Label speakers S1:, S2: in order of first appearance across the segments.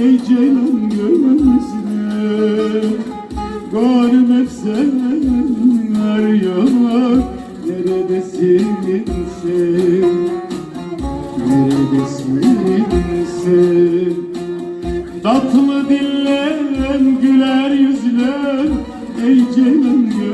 S1: Ey ceylan gözlüm Gönlüm hep sen arıyor Neredesin sen Neredesin sen Tatlı dillen güler yüzlüm. Ey ceylan gözlüm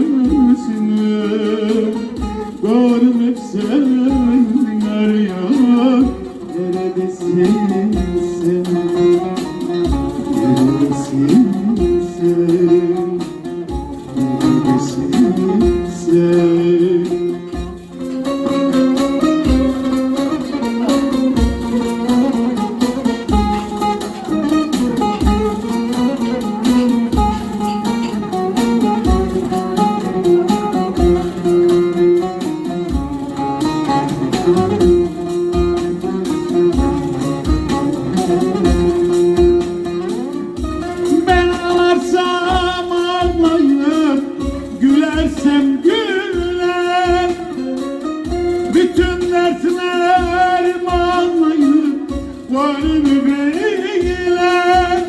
S1: Gönlümü beyler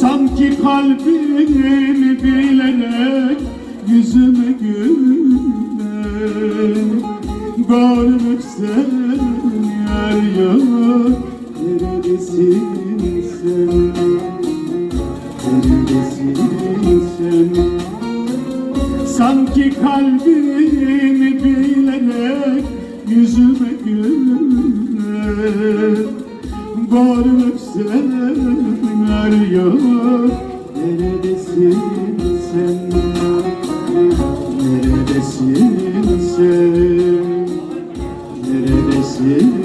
S1: Sanki kalbimi bilerek Yüzüme güler hep seni arıyor Neredesin sen? Neredesin sen? Sanki kalbimi bilerek yüzüme güler Neredesin sen? Neredesin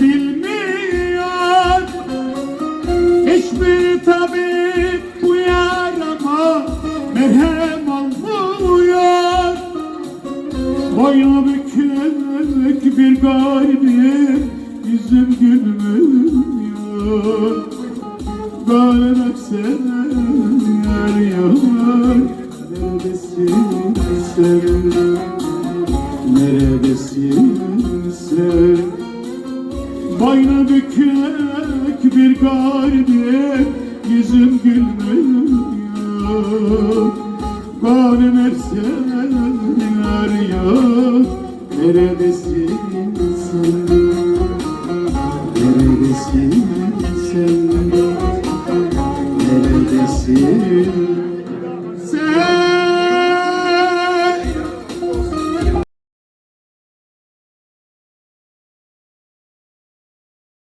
S1: bilmiyor Hiçbir tabip bu yarama merhem olmuyor Boynu bükük bir garibim yüzüm gülmüyor Gönlüm hep seni arıyor Neredesin sen? Neredesin sen? Boynu bükük bir garibim Yüzüm gülmüyor Gönlüm hep seni arıyor Neredesin sen? Neredesin sen? Neredesin